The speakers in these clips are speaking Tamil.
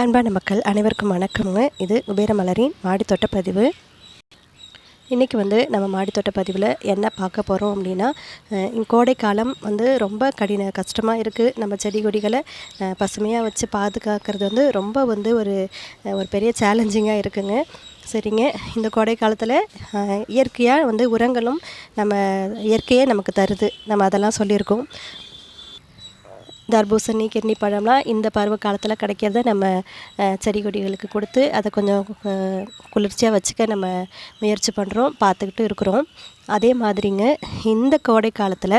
அன்பான மக்கள் அனைவருக்கும் வணக்கம்ங்க. இது குபேரமலரின் மாடித்தோட்ட பதிவு. இன்றைக்கி வந்து நம்ம மாடித்தோட்ட பதிவில் என்ன பார்க்க போகிறோம் அப்படின்னா கோடைக்காலம் வந்து ரொம்ப கடின கஷ்டமாக இருக்குது நம்ம செடி கொடிகளை பசுமையாக வச்சு பாதுகாக்கிறது வந்து ரொம்ப வந்து ஒரு ஒரு பெரிய சேலஞ்சிங்காக இருக்குங்க. சரிங்க. இந்த கோடை காலத்தில் இயற்கையாக வந்து உரங்களும் நம்ம இயற்கையே நமக்கு தருது. நம்ம அதெல்லாம் சொல்லியிருக்கோம். தர்பூசணி கிர்னி பழம்லாம் இந்த பருவ காலத்தில் கிடைக்கிறத நம்ம செடி கொடிகளுக்கு கொடுத்து அதை கொஞ்சம் குளிர்ச்சியாக வச்சுக்க நம்ம முயற்சி பண்ணுறோம் பார்த்துக்கிட்டு இருக்கிறோம். அதே மாதிரிங்க இந்த கோடை காலத்தில்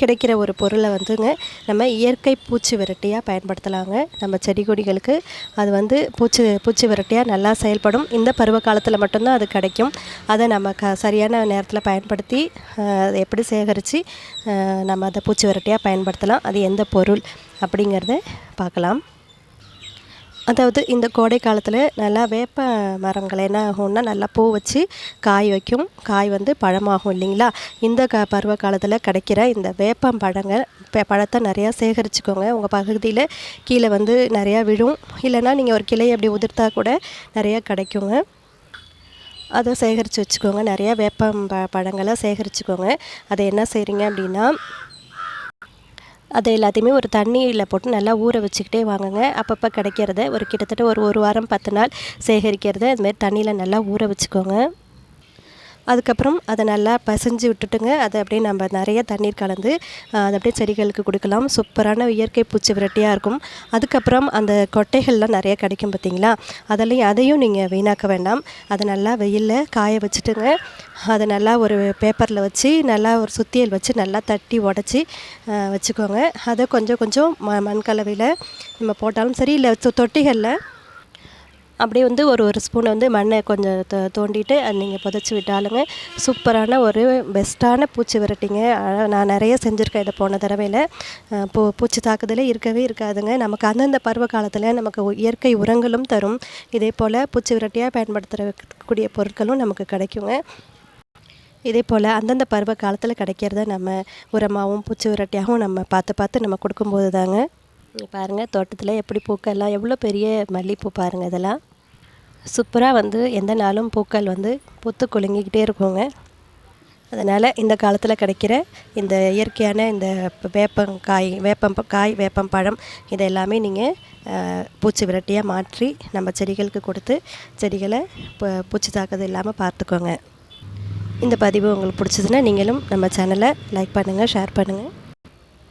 கிடைக்கிற ஒரு பொருளை வந்துங்க நம்ம இயற்கை பூச்சி விரட்டியாக பயன்படுத்தலாங்க. நம்ம செடி கொடிகளுக்கு அது வந்து பூச்சி பூச்சி விரட்டியாக நல்லா செயல்படும். இந்த பருவ காலத்தில் மட்டும்தான் அது கிடைக்கும். அதை நம்ம க சரியான நேரத்தில் பயன்படுத்தி அதை எப்படி சேகரித்து நம்ம அதை பூச்சி விரட்டியாக பயன்படுத்தலாம். அது எந்த பொருள் அப்படிங்கிறத பார்க்கலாம். அதாவது இந்த கோடை காலத்தில் நல்லா வேப்ப மரங்கள் என்ன ஆகும்னா நல்லா பூ வச்சு காய் வைக்கும். காய் வந்து பழமாகும் இல்லைங்களா? இந்த க பருவ காலத்தில் கிடைக்கிற இந்த வேப்பம் பழங்கள் பழத்தை நிறையா சேகரிச்சுக்கோங்க. உங்கள் பகுதியில் கீழே வந்து நிறையா விழும். இல்லைன்னா நீங்கள் ஒரு கிளையை அப்படி உதிர்த்தா கூட நிறையா கிடைக்குங்க. அதை சேகரித்து வச்சுக்கோங்க. நிறையா வேப்பம் ப பழங்களை சேகரிச்சுக்கோங்க. அதை என்ன செய்கிறீங்க அப்படின்னா அது எல்லாத்தையுமே ஒரு தண்ணியில் போட்டு நல்லா ஊற வச்சுக்கிட்டே வாங்குங்க. அப்பப்போ கிடைக்கிறத ஒரு கிட்டத்தட்ட ஒரு ஒரு வாரம் பத்து நாள் சேகரிக்கிறத. அதுமாரி தண்ணியில் நல்லா ஊற வச்சுக்கோங்க. அதுக்கப்புறம் அதை நல்லா பசைஞ்சு விட்டுட்டுங்க. அதை அப்படியே நம்ம நிறைய தண்ணீர் கலந்து அதை அப்படியே செடிகளுக்கு கொடுக்கலாம். சூப்பரான இயற்கை பூச்சி விரட்டியாக இருக்கும். அதுக்கப்புறம் அந்த கொட்டைகள்லாம் நிறைய கிடைக்கும் பார்த்தீங்களா? அதெல்லாம் அதையும் நீங்கள் வீணாக்க வேண்டாம். அதை நல்லா வெயிலில் காய வச்சுட்டுங்க. அதை நல்லா ஒரு பேப்பரில் வச்சு நல்லா ஒரு சுத்தியல் வச்சு நல்லா தட்டி உடச்சி வச்சுக்கோங்க. அதை கொஞ்சம் கொஞ்சம் ம மண் கலவையில் நம்ம போட்டாலும் சரி இல்லை தொட்டிகளில் அப்படியே வந்து ஒரு ஒரு ஸ்பூன் வந்து மண்ணை கொஞ்சம் தோ தோண்டிட்டு அது நீங்கள் புதைச்சி விட்டாலுங்க. சூப்பரான ஒரு பெஸ்ட்டான பூச்சி விரட்டிங்க. நான் நிறைய செஞ்சுருக்கேன் இதை போன தடவையில். பூ பூச்சி தாக்குதலே இருக்கவே இருக்காதுங்க. நமக்கு அந்தந்த பருவ காலத்தில் நமக்கு இயற்கை உரங்களும் தரும். இதே போல் பூச்சி விரட்டியாக பயன்படுத்தக்கூடிய பொருட்களும் நமக்கு கிடைக்குங்க. இதே போல் அந்தந்த பருவ காலத்தில் கிடைக்கிறத நம்ம உரமாகவும் பூச்சி விரட்டியாகவும் நம்ம பார்த்து பார்த்து நம்ம கொடுக்கும்போது தாங்க பாருங்கள் தோட்டத்தில் எப்படி பூக்கள்லாம் எவ்வளோ பெரிய மல்லிகைப்பூ பாருங்கள் இதெல்லாம். சூப்பராக வந்து எந்த நாளும் பூக்கள் வந்து பூத்து குலுங்கிக்கிட்டே இருக்குங்க. அதனால் இந்த காலத்தில் கிடைக்கிற இந்த இயற்கையான இந்த வேப்பம் வேப்பங்காய் வேப்பம் காய் வேப்பம் பழம் இதை எல்லாமே நீங்கள் பூச்சி விரட்டியாக மாற்றி நம்ம செடிகளுக்கு கொடுத்து செடிகளை பூச்சி தாக்குதல் இல்லாமல் பார்த்துக்கோங்க. இந்த பதிவு உங்களுக்கு பிடிச்சதுன்னா நீங்களும் நம்ம சேனலை லைக் பண்ணுங்கள் ஷேர் பண்ணுங்கள்